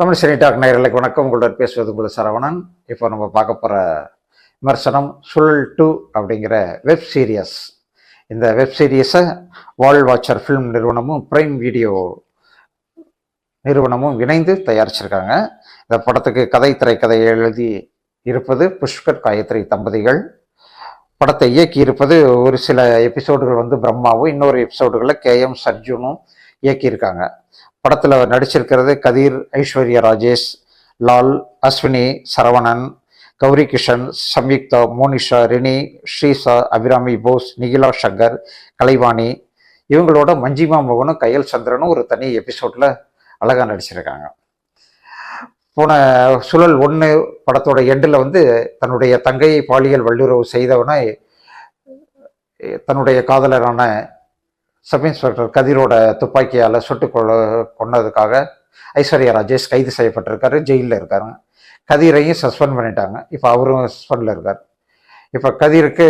Tamil cine talk நேயர்களுக்கு வணக்கம். உங்களுடன் பேசுவது உங்கள் சரவணன். இப்போ நம்ம பார்க்க போகிற விமர்சனம் சுழல் டூ அப்படிங்கிற வெப் சீரியஸ் இந்த வெப் சீரியஸை வால் வாட்சர் ஃபிலிம் நிறுவனமும் பிரைம் வீடியோ நிறுவனமும் இணைந்து தயாரிச்சிருக்காங்க. இந்த படத்துக்கு கதை திரைக்கதை எழுதி இருப்பது புஷ்கர் காயத்ரி தம்பதிகள். படத்தை இயக்கி இருப்பது ஒரு சில எபிசோடுகள் வந்து பிரம்மாவும் இன்னொரு எபிசோடுகளில் கே எம் சர்ஜுனும் இயக்கியிருக்காங்க படத்தில் நடிச்சிருக்கிறது கதிர் ஐஸ்வர்யா ராஜேஷ் லால் அஸ்வினி சரவணன் கௌரி கிஷன் சம்யுக்தா மோனிஷா ரினி ஸ்ரீசா அபிராமி போஸ் நிகிலா சங்கர் கலைவாணி. இவங்களோட மஞ்சிமா மோகனும் கையல் சந்திரனும் ஒரு தனி எபிசோடில் அழகாக நடிச்சிருக்காங்க. போன சுழல் ஒன்று படத்தோட எண்டில் வந்து தன்னுடைய தங்கையை பாலியல் வல்லுறவு செய்தவனை தன்னுடைய காதலரான சப் இன்ஸ்பெக்டர் கதிரோட துப்பாக்கியால் சுட்டு கொள்ள கொன்னதுக்காக ஐஸ்வர்யா ராஜேஷ் கைது செய்யப்பட்டிருக்காரு ஜெயிலில் இருக்காருங்க கதிரையும் சஸ்பெண்ட் பண்ணிட்டாங்க. இப்போ அவரும் சஸ்பெண்டில் இருக்கார். இப்போ கதிருக்கு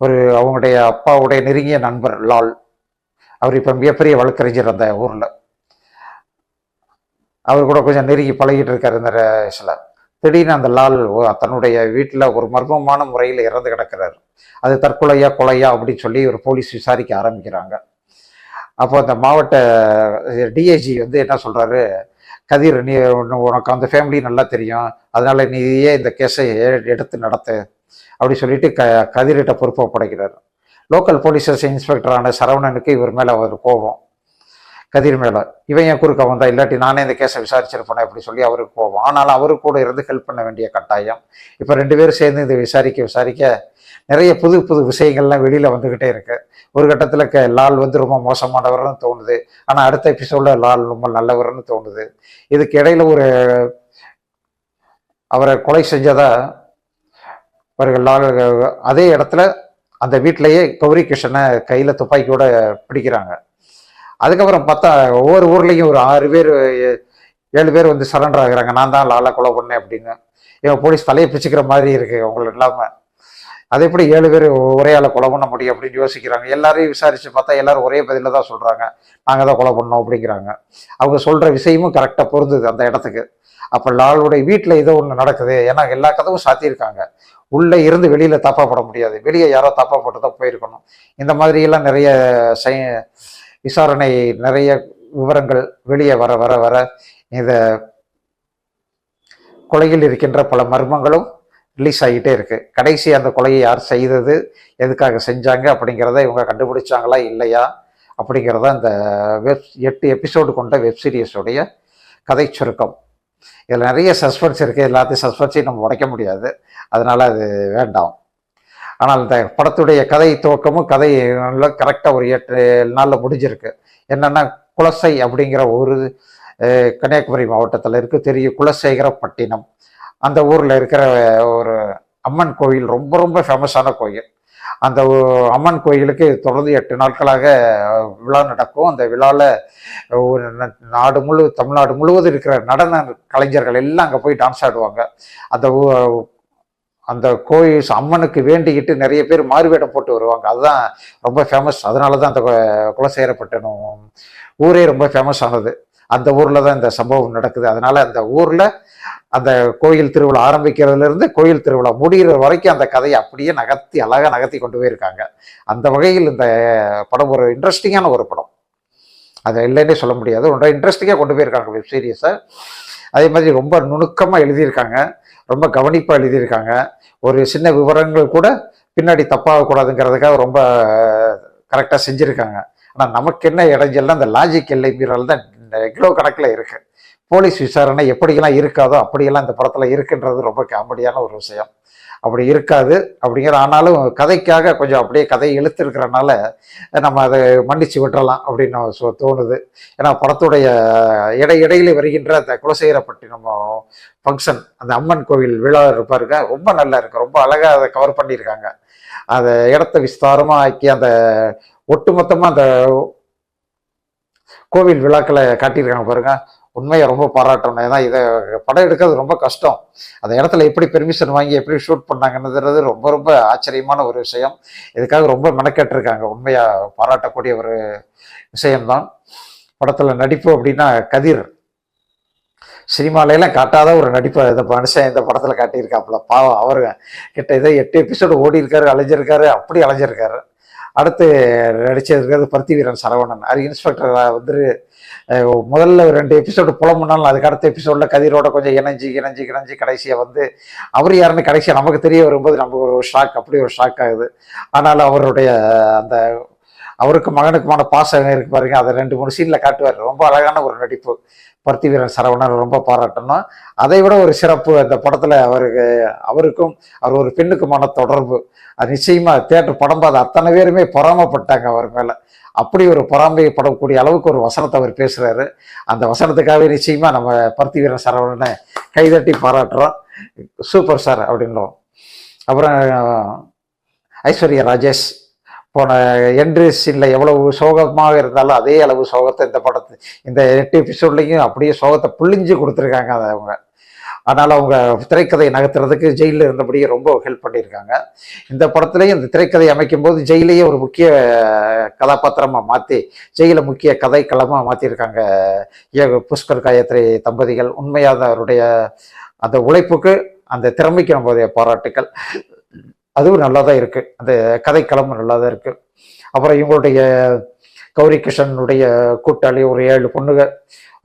ஒரு அவங்களுடைய அப்பாவுடைய நெருங்கிய நண்பர் லால். அவர் இப்போ மிகப்பெரிய வழக்கறிஞர் அந்த ஊரில். அவர் கூட கொஞ்சம் நெருங்கி பழகிட்டு இருக்கார் இந்த வயசில் திடீர்னு அந்த லால் தன்னுடைய வீட்டில் ஒரு மர்மமான முறையில் இறந்து கிடக்கிறாரு. அது தற்கொலையா கொலையா அப்படின்னு சொல்லி ஒரு போலீஸ் விசாரிக்க ஆரம்பிக்கிறாங்க. அப்போ அந்த மாவட்ட டிஐஜி வந்து என்ன சொல்கிறாரு கதிர் நீ உனக்கு அந்த ஃபேமிலி நல்லா தெரியும். அதனால் நீயே இந்த கேஸை எடுத்து நடத்து. அப்படி சொல்லிட்டு க கதிர்கிட்ட பொறுப்பை படைக்கிறார் லோக்கல் போலீஸ் இன்ஸ்பெக்டரான சரவணனுக்கு இவர் மேலே ஒரு கோபம். கதிர் மேலே இவன் என் குறுக்க வந்தா? இல்லாட்டி நானே இந்த கேஸை விசாரிச்சிருப்பேன்? அப்படி சொல்லி அவருக்கு போவோம் ஆனாலும் அவரு கூட இருந்து ஹெல்ப் பண்ண வேண்டிய கட்டாயம். இப்போ ரெண்டு பேரும் சேர்ந்து இதை விசாரிக்க விசாரிக்க நிறைய புது புது விஷயங்கள்லாம் வெளியில் வந்துக்கிட்டே இருக்கு. ஒரு கட்டத்தில் க லால் வந்து ரொம்ப மோசமானவர்னு தோணுது. ஆனால் அடுத்த எபிசோடில் லால் ரொம்ப நல்லவர்னு தோணுது. இதுக்கு இடையில ஒரு அவரை கொலை செஞ்சதா அவர்கள் லால் அதே இடத்துல அந்த வீட்டிலேயே கௌரி கிருஷ்ணனை கையில் துப்பாக்கியோட பிடிக்கிறாங்க. அதுக்கப்புறம் பார்த்தா ஒவ்வொரு ஊர்லேயும் ஒரு ஆறு பேர் ஏழு பேர் வந்து சரண்டர் ஆகுறாங்க. நான் தான் லாலா கொலை பண்ணேன் அப்படின்னு. இவன் போலீஸ் தலையை பிச்சுக்கிற மாதிரி இருக்கு அவங்களுக்கு இல்லாமல் அதை எப்படி ஏழு பேர் ஒரே ஆளை கொலை பண்ண முடியும் அப்படின்னு யோசிக்கிறாங்க. எல்லாரையும் விசாரிச்சு பார்த்தா எல்லாரும் ஒரே பதில தான் சொல்றாங்க. நாங்கள் தான் கொலை பண்ணோம் அப்படிங்கிறாங்க. அவங்க சொல்ற விஷயமும் கரெக்டாக பொருந்துது அந்த இடத்துக்கு. அப்போ லாலுடைய வீட்டில் ஏதோ ஒன்று நடக்குது. ஏன்னா எல்லா கதவும் சாத்தியிருக்காங்க. உள்ளே இருந்து வெளியில தப்பா போட முடியாது. வெளியே யாரோ தப்பா போட்டு தான் போயிருக்கணும். இந்த மாதிரி எல்லாம் நிறைய சை விசாரணை நிறைய விவரங்கள் வெளியே வர வர வர இந்த கொலையில் இருக்கின்ற பல மர்மங்களும் ரிலீஸ் ஆகிட்டே இருக்கு. கடைசி அந்த கொலையை யார் செய்தது எதுக்காக செஞ்சாங்க அப்படிங்கிறத இவங்க கண்டுபிடிச்சாங்களா இல்லையா அப்படிங்கிறத அந்த வெப் எட்டு எபிசோடு கொண்ட வெப் சீரியஸுடைய கதை சுருக்கம். இதில் நிறைய சஸ்பென்ஸ் இருக்குது எல்லாத்தையும் சஸ்பென்ஸையும் நம்ம உடைக்க முடியாது. அதனால் அது வேண்டாம். ஆனால் இந்த படத்துடைய கதை துவக்கமும் கதை நல்லா கரெக்டாக ஒரு எட்டு நாளில் முடிஞ்சிருக்கு. என்னென்னா குலசை அப்படிங்கிற ஒரு கன்னியாகுமரி மாவட்டத்தில் இருக்கு. தெரியும் குலசேகரப்பட்டினம். அந்த ஊரில் இருக்கிற ஒரு அம்மன் கோயில் ரொம்ப ரொம்ப ஃபேமஸான கோயில். அந்த அம்மன் கோயிலுக்கு தொடர்ந்து எட்டு நாட்களாக விழா நடக்கும். அந்த விழாவில் ஒரு ந- நாடு முழு தமிழ்நாடு முழுவதும் இருக்கிற நடன கலைஞர்கள் எல்லாம் அங்கே போய் டான்ஸ் ஆடுவாங்க. அந்த ஊ- அந்த கோயில் அம்மனுக்கு வேண்டிக்கிட்டு நிறைய பேர் மாறுவேடம் போட்டு வருவாங்க. அதுதான் ரொம்ப ஃபேமஸ் அதனால தான் அந்த கு- குலசேகரப்பட்டினம் ஊரே ரொம்ப ஃபேமஸ் ஆனது. அந்த ஊரில் தான் இந்த சம்பவம் நடக்குது. அதனால அந்த ஊரில் அந்த கோயில் திருவிழா ஆரம்பிக்கிறதுலேருந்து கோயில் திருவிழா முடிகிற வரைக்கும் அந்த கதையை அப்படியே நகர்த்தி அழகாக நகர்த்தி கொண்டு போயிருக்காங்க. அந்த வகையில் இந்த படம் ஒரு இன்ட்ரெஸ்டிங்கான ஒரு படம். அது இல்லைன்னே சொல்ல முடியாது. ரொம்ப இன்ட்ரெஸ்டிங்காக கொண்டு போயிருக்காங்க வெப் சீரிஸை அதே மாதிரி ரொம்ப நுணுக்கமாக எழுதியிருக்காங்க. ரொம்ப கவனிப்பாக எழுதியிருக்காங்க. ஒரு சின்ன விவரங்கள் கூட பின்னாடி தப்பாகக்கூடாதுங்கிறதுக்காக ரொம்ப கரெக்டாக செஞ்சுருக்காங்க. ஆனால் நமக்கு என்ன இடைஞ்சல்னா அந்த லாஜிக் எல்லை மீறல் தான் கிலோ கணக்கில் இருக்குது போலீஸ் விசாரணை எப்படியெல்லாம் இருக்காதோ அப்படியெல்லாம் இந்த படத்தில் இருக்குன்றது ரொம்ப காமெடியான ஒரு விஷயம். அப்படி இருக்காது அப்படிங்கிற ஆனாலும் கதைக்காக கொஞ்சம் அப்படியே கதையை இழுத்துருக்கிறனால நம்ம அதை மன்னிச்சு விட்டுறலாம் அப்படின்னு சொ- தோணுது. ஏன்னா படத்துடைய இடை இடையிலே வருகின்ற அந்த குலசேகரப்பட்டினம் ஃபங்க்ஷன் அந்த அம்மன் கோவில் விழா இருப்பாருங்க. ரொம்ப நல்லா இருக்கு. ரொம்ப அழகாக அதை கவர் பண்ணியிருக்காங்க. அந்த இடத்த விஸ்தாரமாக ஆக்கி அந்த ஒட்டுமொத்தமாக அந்த கோவில் விழாக்களை காட்டியிருக்காங்க பாருங்கள் உண்மையை ரொம்ப பாராட்டணும் ஏன்னா இதை படம் எடுக்கிறது ரொம்ப கஷ்டம். அந்த இடத்துல எப்படி பெர்மிஷன் வாங்கி எப்படி ஷூட் பண்ணாங்கன்னுறது ரொம்ப ரொம்ப ஆச்சரியமான ஒரு விஷயம். இதுக்காக ரொம்ப மெனக்கெட்டிருக்காங்க. உண்மையாக பாராட்டக்கூடிய ஒரு விஷயம்தான். படத்தில் நடிப்பு அப்படின்னா கதிர். சினிமாலையெல்லாம் காட்டாத ஒரு நடிப்பை இந்த மனுஷன் இந்த படத்தில் காட்டியிருக்காப்புல. பாவம் அவர் கிட்ட இதை எட்டு எபிசோடு ஓடி இருக்காரு அலைஞ்சிருக்காரு அப்படி அலைஞ்சிருக்காரு. அடுத்து நடிச்சிருக்கிறது பருத்திவீரன் சரவணன். அது இன்ஸ்பெக்டர் வந்து முதல்ல ரெண்டு எபிசோடு புலம்புனாலும் அதுக்கு அடுத்த எபிசோடில் கதிரோட கொஞ்சம் இணைஞ்சி இணைஞ்சி இணைஞ்சி கடைசியாக வந்து அவர் யாருன்னு கடைசியாக நமக்கு தெரிய வரும்போது நமக்கு ஒரு ஷாக் அப்படி ஒரு ஷாக் ஆகுது. ஆனாலும் அவருடைய அந்த அவருக்கு மகனுக்குமான பாசம் இருக்கு பாருங்க. அதை ரெண்டு மூணு சீனில் காட்டுவார். ரொம்ப அழகான ஒரு நடிப்பு. பருத்தி வீரன் சரவணன் ரொம்ப பாராட்டணும். அதை விட ஒரு சிறப்பு அந்த படத்தில் அவருக்கு அவருக்கும் அவர் ஒரு பெண்ணுக்குமான தொடர்பு. அது நிச்சயமாக தேட்டர் படம் பார்த்து அத்தனை பேருமே பொறாமப்பட்டாங்க அவர் மேலே. அப்படி ஒரு பொறாமைப்படக்கூடிய அளவுக்கு ஒரு வசனத்தை அவர் பேசுகிறாரு அந்த வசனத்துக்காகவே நிச்சயமாக நம்ம பருத்தி வீரன் சரவணனை கைதட்டி பாராட்டுறோம். சூப்பர் சார் அப்படின்றோம் அப்புறம் ஐஸ்வர்யா ராஜேஷ். போன என்ட்ரி சீனில் எவ்வளவு சோகமாக இருந்தாலும் அதே அளவு சோகத்தை இந்த படத்து இந்த எட்டு எபிசோட்லையும் அப்படியே சோகத்தை புழிஞ்சு கொடுத்துருக்காங்க அதை அவங்க. அதனால் அவங்க திரைக்கதை நகர்த்துறதுக்கு ஜெயிலில் இருந்தபடியே ரொம்ப ஹெல்ப் பண்ணியிருக்காங்க. இந்த படத்துலேயும் இந்த திரைக்கதை அமைக்கும் போது ஜெயிலையே ஒரு முக்கிய கதாபாத்திரமாக மாற்றி ஜெயில முக்கிய கதைக்களமாக மாற்றிருக்காங்க புஷ்கர் காயத்ரி தம்பதிகள். உண்மையாக அவருடைய அந்த உழைப்புக்கு அந்த திறமைக்கு நம்முடைய பாராட்டுக்கள். அதுவும் நல்லா தான் இருக்கு. அந்த கதைக்களமும் நல்லா தான் இருக்கு. அப்புறம் இவங்களுடைய கௌரி கிருஷ்ணனுடைய கூட்டாளி ஒரு ஏழு பொண்ணுங்க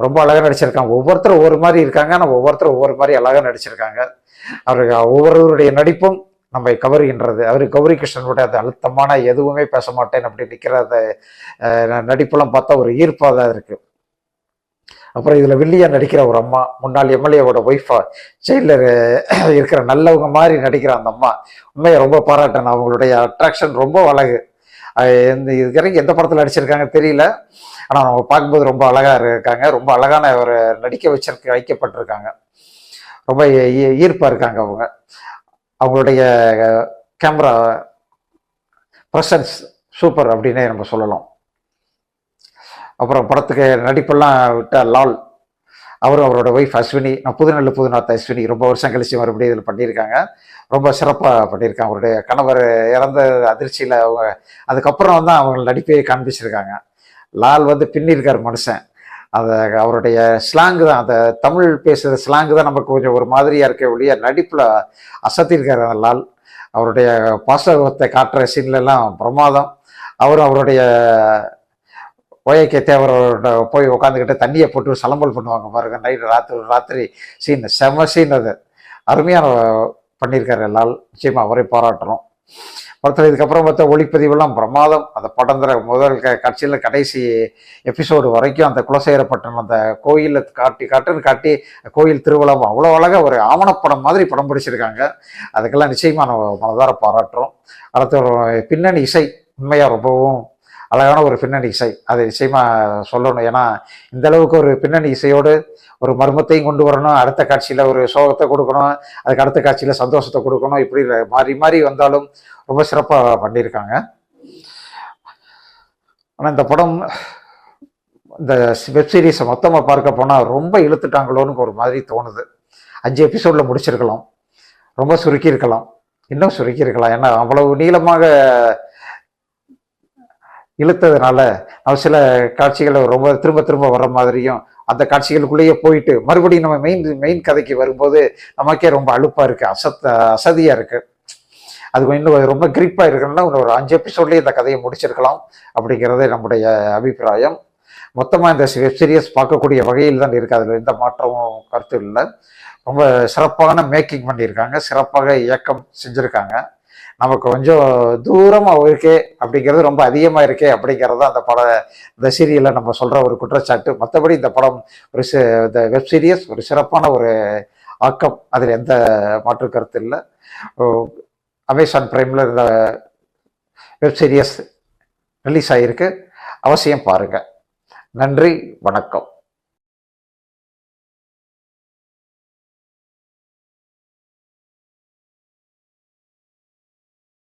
ரொம்ப அழகாக நடிச்சிருக்காங்க. ஒவ்வொருத்தரும் ஒவ்வொரு மாதிரி இருக்காங்க. ஆனால் ஒவ்வொருத்தரும் ஒவ்வொரு மாதிரி அழகாக நடிச்சிருக்காங்க. அவருக்கு ஒவ்வொருவருடைய நடிப்பும் நம்மை கவருகின்றது அவர் கௌரி கிருஷ்ணனுடைய அந்த அழுத்தமான எதுவுமே பேச மாட்டேன் அப்படி நிற்கிற அந்த நடிப்பெல்லாம் பார்த்தா ஒரு ஈர்ப்பாக தான் இருக்குது அப்புறம் இதில் வில்லியா நடிக்கிற ஒரு அம்மா முன்னாள் எம்எல்ஏவோட ஒய்ஃபா ஜெயிலில் இருக்கிற நல்லவங்க மாதிரி நடிக்கிற அந்த அம்மா உண்மையை ரொம்ப பாராட்டேன் அவங்களுடைய அட்ராக்ஷன் ரொம்ப அழகு. எந்த இதுக்கு எந்த படத்தில் நடிச்சிருக்காங்க தெரியல. ஆனால் அவங்க பார்க்கும்போது ரொம்ப அழகாக இருக்காங்க. ரொம்ப அழகான ஒரு நடிக்க வச்சிருக்க வைக்கப்பட்டிருக்காங்க. ரொம்ப ஈ- இருக்காங்க அவங்க. அவங்களுடைய கேமரா ப்ரெசன்ஸ் சூப்பர் அப்படின்னே நம்ம சொல்லலாம். அப்புறம் படத்துக்கு நடிப்பெல்லாம் விட்டால் லால். அவரும் அவரோட ஒய்ஃப் அஸ்வினி. நான் புதுநெல் புதுநாத் அஸ்வினி. ரொம்ப வருஷம் கழிச்சு மறுபடியும் இதில் பண்ணியிருக்காங்க. ரொம்ப சிறப்பாக பண்ணியிருக்காங்க. அவருடைய கணவர் இறந்த அதிர்ச்சியில் அவங்க அதுக்கப்புறம் தான் அவங்க நடிப்பையே காண்பிச்சிருக்காங்க. லால் வந்து பின்னிருக்கார் மனுஷன். அந்த அவருடைய ஸ்லாங் தான். அந்த தமிழ் பேசுகிற ஸ்லாங் தான் நமக்கு கொஞ்சம் ஒரு மாதிரியாக இருக்க ஒழிய நடிப்பில் அசத்திருக்கார் அந்த லால். அவருடைய பாசகத்தை காட்டுற சீன்லலாம் பிரமாதம். அவரும் அவருடைய ஓஏகே தேவரோட போய் உட்காந்துக்கிட்டு தண்ணியை போட்டு சலம்பல் பண்ணுவாங்க பாருங்க. நைட்டு ராத்திரி ராத்திரி சீன் செம சீன் அது. அருமையான பண்ணியிருக்காரு எல்லால் நிச்சயமாக அவரை பாராட்டுறோம். படத்தில் இதுக்கப்புறம் பார்த்தா ஒளிப்பதிவெல்லாம் பிரமாதம். அந்த படந்திர முதல் க காட்சியில் கடைசி எபிசோடு வரைக்கும் அந்த குலசேகரப்பட்டினம் அந்த கோயிலை காட்டி காட்டுன்னு காட்டி கோயில் திருவிழாவும் அவ்வளோ அழகாக ஒரு ஆவணப்படம் மாதிரி படம் பிடிச்சிருக்காங்க. அதுக்கெல்லாம் நிச்சயமாக நம்ம மனதார பாராட்டுறோம். அடுத்த பின்னணி இசை உண்மையாக ரொம்பவும் அழகான ஒரு பின்னணி இசை. அதை நிச்சயமாக சொல்லணும். ஏன்னா இந்த அளவுக்கு ஒரு பின்னணி இசையோடு ஒரு மர்மத்தையும் கொண்டு வரணும். அடுத்த காட்சியில் ஒரு சோகத்தை கொடுக்கணும். அதுக்கு அடுத்த காட்சியில் சந்தோஷத்தை கொடுக்கணும். இப்படி மாறி மாறி வந்தாலும் ரொம்ப சிறப்பாக பண்ணியிருக்காங்க. ஆனால் இந்த படம் இந்த வெப் சீரிஸை மொத்தமாக பார்க்க போனால் ரொம்ப இழுத்துட்டாங்களோன்னு ஒரு மாதிரி தோணுது. அஞ்சு எபிசோடில் முடிச்சிருக்கலாம். ரொம்ப சுருக்கியிருக்கலாம். இன்னும் சுருக்கியிருக்கலாம். ஏன்னா அவ்வளவு நீளமாக இழுத்ததுனால நம்ம சில காட்சிகளை ரொம்ப திரும்ப திரும்ப வர மாதிரியும் அந்த காட்சிகளுக்குள்ளேயே போயிட்டு மறுபடியும் நம்ம மெயின் மெயின் கதைக்கு வரும்போது நமக்கே ரொம்ப அழுப்பாக இருக்குது அசத்த அசதியாக இருக்குது அது இன்னும் ரொம்ப கிரிப்பாக இருக்குன்னா இன்னும் ஒரு அஞ்சு எபிசோட்லேயே இந்த கதையை முடிச்சிருக்கலாம் அப்படிங்கிறது நம்முடைய அபிப்பிராயம். மொத்தமாக இந்த வெப் சீரியஸ் பார்க்கக்கூடிய வகையில் தான் இருக்குது அதில் எந்த மாற்றமும் கருத்து இல்லை. ரொம்ப சிறப்பான மேக்கிங் பண்ணியிருக்காங்க சிறப்பாக இயக்கம் செஞ்சுருக்காங்க. நமக்கு கொஞ்சம் தூரமாக இருக்கே அப்படிங்கிறது ரொம்ப அதிகமாக இருக்கே அப்படிங்கிறது தான் அந்த பட இந்த சீரியலில் நம்ம சொல்கிற ஒரு குற்றச்சாட்டு. மற்றபடி இந்த படம் ஒரு சி இந்த வெப் சீரியஸ் ஒரு சிறப்பான ஒரு ஆக்கம். அதில் எந்த மாற்று கருத்து இல்லை. அமேசான் பிரைமில் இந்த வெப் சீரியஸ் ரிலீஸ் ஆகியிருக்கு அவசியம் பாருங்கள் நன்றி வணக்கம்.